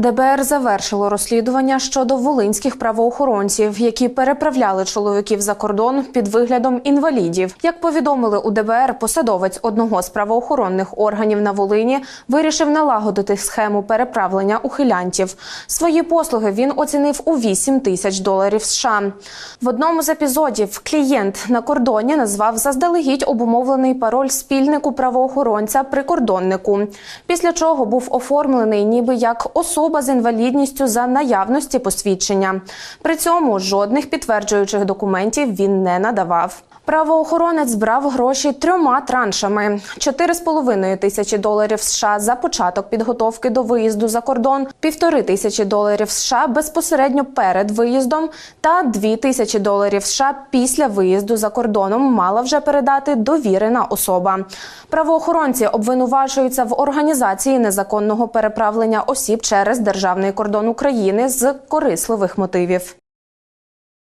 ДБР завершило розслідування щодо волинських правоохоронців, які переправляли чоловіків за кордон під виглядом інвалідів. Як повідомили у ДБР, посадовець одного з правоохоронних органів на Волині вирішив налагодити схему переправлення ухилянтів. Свої послуги він оцінив у 8 тисяч доларів США. В одному з епізодів клієнт на кордоні назвав заздалегідь обумовлений пароль спільнику правоохоронця прикордоннику. Після чого був оформлений ніби як особа з інвалідністю за наявності посвідчення. При цьому жодних підтверджуючих документів він не надавав. Правоохоронець збрав гроші трьома траншами: 4,5 тисячі доларів США за початок підготовки до виїзду за кордон, півтори тисячі доларів США безпосередньо перед виїздом та 2 тисячі доларів США після виїзду за кордоном мала вже передати довірена особа. Правоохоронці обвинувачуються в організації незаконного переправлення осіб через державний кордон України з корисливих мотивів.